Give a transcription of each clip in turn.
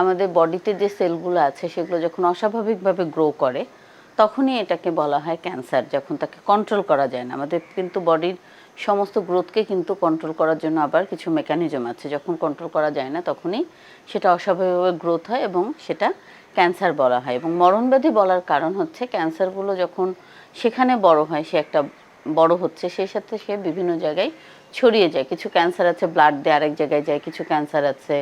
আমাদের বডিতে যে সেলগুলো আছে, সেগুলো যখন অস্বাভাবিকভাবে গ্রো করে, তখনই এটাকে বলা হয় ক্যান্সার, যখন তাকে কন্ট্রোল করা যায় না। আমাদের কিন্তু বডির সমস্ত গ্রোথকে কিন্তু কন্ট্রোল করার জন্য আবার কিছু মেকানিজম আছে। যখন কন্ট্রোল করা যায় না, তখনই সেটা অস্বাভাবিকভাবে গ্রোথ হয় এবং সেটা ক্যান্সার বলা হয়। এবং মরণব্যাধি বলার কারণ হচ্ছে, ক্যান্সারগুলো যখন সেখানে বড় হয়, সে একটা বড় হচ্ছে সেই সাথে সে বিভিন্ন জায়গায় ছড়িয়ে যায়। কিছু ক্যান্সার আছে ব্লাড দিয়ে আরেক জায়গায় যায়, কিছু ক্যান্সার আছে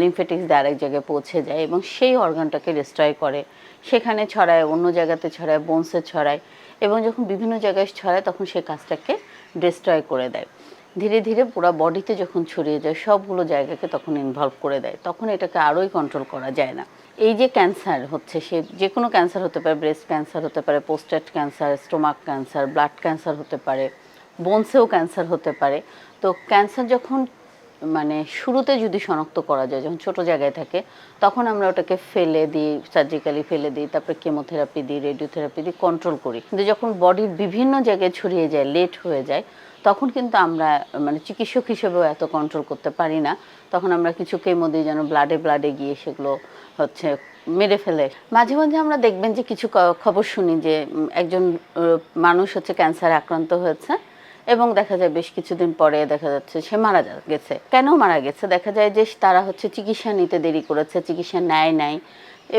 লিমফেটিক্স দিয়ে আরেক জায়গায় পৌঁছে যায় এবং সেই অর্গানটাকে ডিস্ট্রয় করে। সেখানে ছড়ায়, অন্য জায়গাতে ছড়ায় বোনসে ছড়ায় এবং যখন বিভিন্ন জায়গায় ছড়ায়, তখন সেই কাজটাকে ডিস্ট্রয় করে দেয়। ধীরে ধীরে পুরো বডিতে যখন ছড়িয়ে যায়, সবগুলো জায়গাকে তখন ইনভলভ করে দেয়, তখন এটাকে আরোই কন্ট্রোল করা যায় না। এই যে ক্যান্সার হচ্ছে, সে যে কোনো ক্যান্সার হতে পারে ব্রেস্ট ক্যান্সার হতে পারে prostate cancer stomach cancer blood cancer হতে পারে বোনসেও ক্যান্সার হতে পারে। তো ক্যান্সার যখন মানে শুরুতে যদি শনাক্ত করা যায়, যখন ছোট জায়গায় থাকে, তখন আমরা ওটাকে ফেলে দিই সার্জিক্যালি ফেলে দিই, তারপরে কেমোথেরাপি দিই রেডিওথেরাপি দিই কন্ট্রোল করি। কিন্তু যখন বডির বিভিন্ন জায়গায় ছড়িয়ে যায় লেট হয়ে যায়, তখন কিন্তু আমরা মানে চিকিৎসক হিসেবেও এত কন্ট্রোল করতে পারি না। তখন আমরা কিছু কেমো দিই, যেন ব্লাডে ব্লাডে গিয়ে সেগুলো হচ্ছে মেরে ফেলে। মাঝে মাঝে আমরা দেখবেন যে কিছু খবর শুনি যে একজন মানুষ হচ্ছে ক্যান্সারে আক্রান্ত হয়েছে। এবং দেখা যায় বেশ কিছুদিন পরে দেখা যাচ্ছে সে মারা গেছে। কেন মারা গেছে? দেখা যায় যে তারা হচ্ছে চিকিৎসা নিতে দেরি করেছে, চিকিৎসা নেয় নাই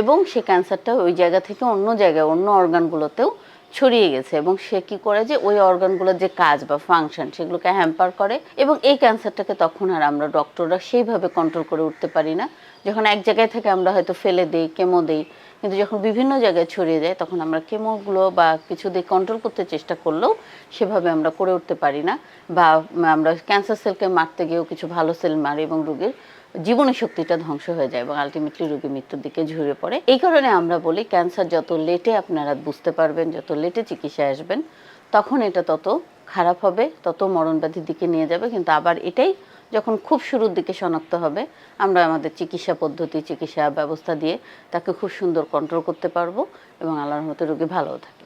এবং সে ক্যান্সারটা ওই জায়গা থেকে অন্য জায়গায়, অন্য অর্গানগুলোতেও ছড়িয়ে গেছে এবং সে কি করে যে ওই অর্গানগুলোর যে কাজ বা ফাংশন সেগুলোকে হ্যাম্পার করে এবং এই ক্যান্সারটাকে তখন আর আমরা ডক্টররা সেইভাবে কন্ট্রোল করে উঠতে পারি না। যখন এক জায়গায় থেকে আমরা হয়তো ফেলে দিই কেমো দিই কিন্তু যখন বিভিন্ন জায়গায় ছড়িয়ে যায়, তখন আমরা কেমোগুলো বা কিছু দিয়ে কন্ট্রোল করতে চেষ্টা করলেও সেভাবে আমরা করে উঠতে পারি না বা আমরা ক্যান্সার সেলকে মারতে গিয়েও কিছু ভালো সেল মারি এবং রোগীর জীবনী শক্তিটা ধ্বংস হয়ে যায় এবং আলটিমেটলি রোগী মৃত্যুর দিকে ঝুড়ে পড়ে। এই কারণে আমরা বলি ক্যান্সার যত লেটে আপনারা বুঝতে পারবেন, যত লেটে চিকিৎসায় আসবেন, তখন এটা তত খারাপ হবে, তত মরণব্যাধির দিকে নিয়ে যাবে, কিন্তু আবার এটাই যখন খুব শুরুর দিকে শনাক্ত হবে, আমরা আমাদের চিকিৎসা পদ্ধতি, চিকিৎসা ব্যবস্থা দিয়ে তাকে খুব সুন্দর কন্ট্রোল করতে পারব এবং আল্লাহর মতো রোগী ভালোও থাকে